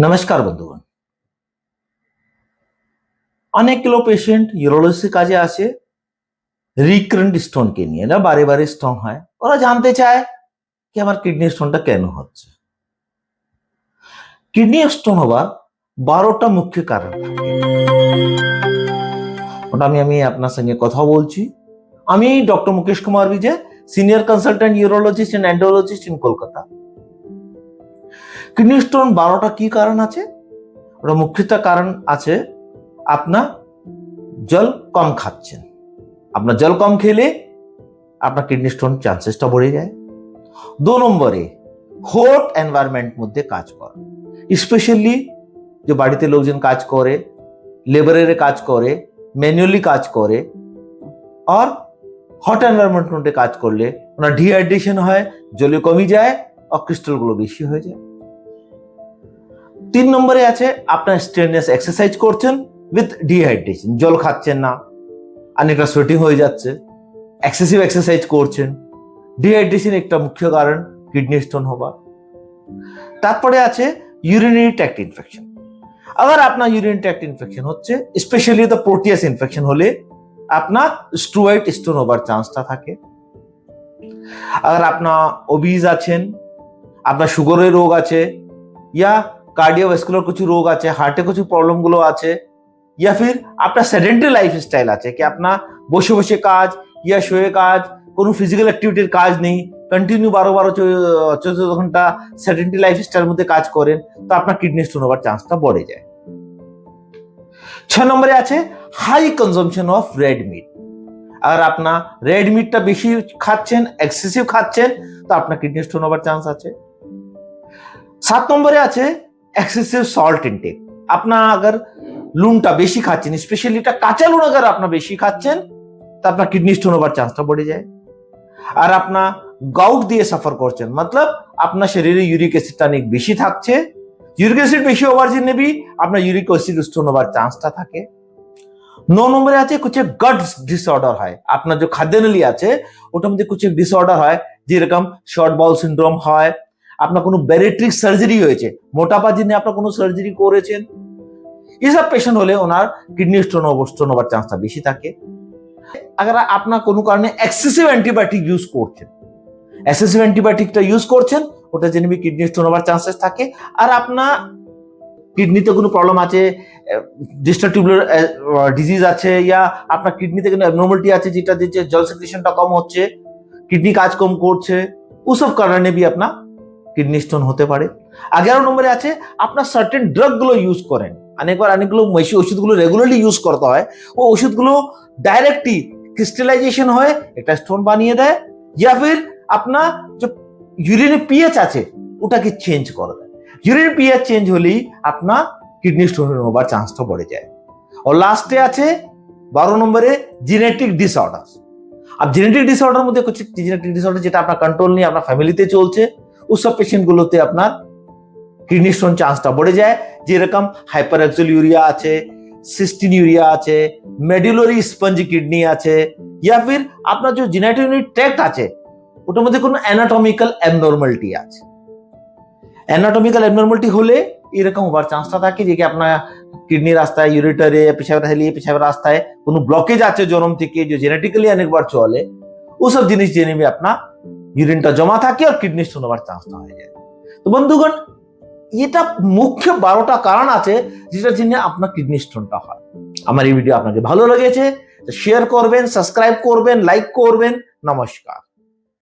নমস্কার বন্ধুগণ। অনেকগুলো পেশেন্ট ইউরোলজি কাজে আসে রিক্রেন্ট স্টোনকে নিয়ে। না বারে বারে স্টোন হয়। ওরা জানতে চায় কি আমার কিডনি স্টোনটা কেন হচ্ছে। কিডনি স্টোন হবার বারোটা মুখ্য কারণ ওটা আমি আমি আপনার সঙ্গে কথা বলছি। আমি doctor Mukesh Kumar Vijay senior consultant urologist and andrologist in Kolkata. Kidney stone বারোটা কি কারণ আছে? ওটা মুখ্যত কারণ আছে, আপনার জল কম খাচ্ছেন। আপনার জল কম খেলে আপনার কিডনি স্টোন চান্সেসটা বেড়ে যায়। দু নম্বরে হট এনভায়রনমেন্ট মধ্যে কাজ করা। স্পেশালি যে বাড়িতে লোকজন কাজ করে লেবারের কাজ করে ম্যানুয়ালি কাজ করে আর হট এনভায়রনমেন্ট মধ্যে কাজ করলে ওনার ডিহাইড্রেশন হয় জলে কমে যায়, আর ক্রিস্টালগুলো বেশি হয়ে যায়। তিন নম্বরে আছে, আপনার স্ট্রেননেস এক্সারসাইজ করছেন উইথ ডিহাইড্রেশন জল খাচ্ছেন না অনেকটা সোয়েটিং হয়ে যাচ্ছে এক্সেসিভ এক্সারসাইজ করছেন। ডিহাইড্রেশন একটা মুখ্য কারণ কিডনি স্টোন হবার। তারপরে আছে ইউরিনারি ট্র্যাক্ট ইনফেকশন আবার আপনার ইউরিন ট্র্যাক্ট ইনফেকশন হচ্ছে স্পেশালি দ্য প্রোটিয়াস ইনফেকশন হলে আপনার স্ট্রুয়াইট স্টোন হবার চান্সটা থাকে। আবার আপনার ওবিজ আছেন, আপনার সুগারের রোগ আছে, ইয়া কার্ডিওভ্যাস্কুলার কিছু রোগ আছে হার্টে কিছু প্রবলেমগুলো আছে, ইয়া ফির আপনার সেডেন্টারি লাইফ স্টাইল আছে, কি আপনার বসে বসে কাজ, ইয়া শুয়ে কাজ, কোনো ফিজিক্যাল অ্যাক্টিভিটির কাজ নেই কন্টিনিউ বারো বারো চোদ্দ ঘণ্টা সেডেন্টারি লাইফ স্টাইলের মধ্যে কাজ করেন, তো আপনার কিডনি স্টোন হওয়ার চান্সটা বেড়ে যায়। ছ নম্বরে আছে high consumption of red meat আর আপনার রেড মিটটা বেশি খাচ্ছেন এক্সেসিভ খাচ্ছেন, তো আপনার কিডনি স্টোন হওয়ার চান্স আছে। সাত নম্বরে আছে এক্সেসিভ সল্ট ইনটেক আপনার আগার লুনটা বেশি খাচ্ছেন স্পেশালি এটা কাঁচা লুন আগার আপনার বেশি খাচ্ছেন, তা আপনার কিডনি স্টোন হবার চান্সটা বেড়ে যায়। আর আপনার গাউট দিয়ে সাফার করছেন, মতলব আপনার শরীরে ইউরিক অ্যাসিডটা অনেক বেশি থাকছে। ইউরিক অ্যাসিড বেশি হওয়ার জন্য বি আপনার ইউরিক অ্যাসিড স্টোন হবার চান্সটা থাকে। ন নম্বরে আছে কিছু গট ডিসঅর্ডার হয়। আপনার যে খাদ্যনালী আছে, ওটার মধ্যে কিছু ডিসঅর্ডার হয়, যেরকম শর্ট বল সিন্ড্রোম হয় আপনার কোনো ব্যারেট্রিক সার্জারি হয়েছে। মোটাপার জন্য আপনার কোনো সার্জারি করেছেন? এসব পেশেন্ট হলে ওনার কিডনি স্টোন স্টোন হওয়ার চান্সটা বেশি থাকে। আগে আপনার কোনো কারণে এক্সেসিভ অ্যান্টিবায়োটিক ইউজ করছেন। এক্সেসিভ অ্যান্টিবায়োটিকটা ইউজ করছেন, ওটা জেনে কিডনি স্টোন হওয়ার চান্সেস থাকে। আর আপনার কিডনিতে কোনো প্রবলেম আছে ডিস্টার্টিবুলার ডিজিজ আছে, ইয়া আপনার কিডনিতে কোনো অ্যাবনর্মালিটি আছে যেটা দিচ্ছে, জল সেক্রেশনটা কম হচ্ছে কিডনি কাজ কম করছে, ওসব কারণে বি আপনার কিডনি স্টোন হতে পারে। এগারো নম্বরে আছে, আপনার সার্টেন ড্রাগগুলো ইউজ করেন। অনেকবার অনেকগুলো মেশি ওষুধগুলো রেগুলারলি ইউজ করতে হয়। ও ওষুধগুলো ডাইরেক্টলি ক্রিস্টালাইজেশন হয়ে একটা স্টোন বানিয়ে দেয়, ইয়া ফির আপনার যে ইউরিনে পিএইচ আছে, ওটাকে চেঞ্জ করে দেয়। ইউরিন পিএইচ চেঞ্জ হলেই আপনার কিডনি স্টোন হবার চান্সটা বেড়ে যায়। আর লাস্টে আছে, বারো নম্বরে জেনেটিক ডিসঅর্ডার আর জেনেটিক ডিসঅর্ডার মধ্যে কিছু জেনেটিক ডিসঅর্ডার যেটা আপনার কন্ট্রোল নিয়ে আপনার ফ্যামিলিতে চলছে ওসব পেশেন্টগুলোতে আপনার কিডনি স্টোন চান্সটা বেড়ে যায় যেরকম হাইপার ইউরিয়া আছে সিস্টিন ইউরিয়া আছে মেডুলারি স্পঞ্জ কিডনি আছে ইয়া ফির আপনার যে জেনেটিক ট্র্যাক্ট আছে ওটার মধ্যে কোনো অ্যানাটমিক্যাল অ্যাবনর্মালিটি আছে অ্যানাটমিক্যাল অ্যাবনর্মালিটি হলে এরকম হবার চান্সটা থাকে যে কি আপনার কিডনি রাস্তায় ইউরিটারে পেশাবের হেলিয়ে পেশাবের রাস্তায় কোনো ব্লকেজ আছে জন্ম থেকে যে জেনেটিক্যালি অনেকবার চলে ওসব জিনিস জেনে আপনার ইউরিনটা জমা থাকে আর কিডনি স্টোন হওয়ার চান্সটা হয়ে যায়। তো বন্ধুগণ, এটা মুখ্য বারোটা কারণ আছে যেটা জন্য আপনার কিডনি স্টোনটা হয়। আমার এই ভিডিও আপনাকে ভালো লেগেছে শেয়ার করবেন সাবস্ক্রাইব করবেন লাইক করবেন, নমস্কার।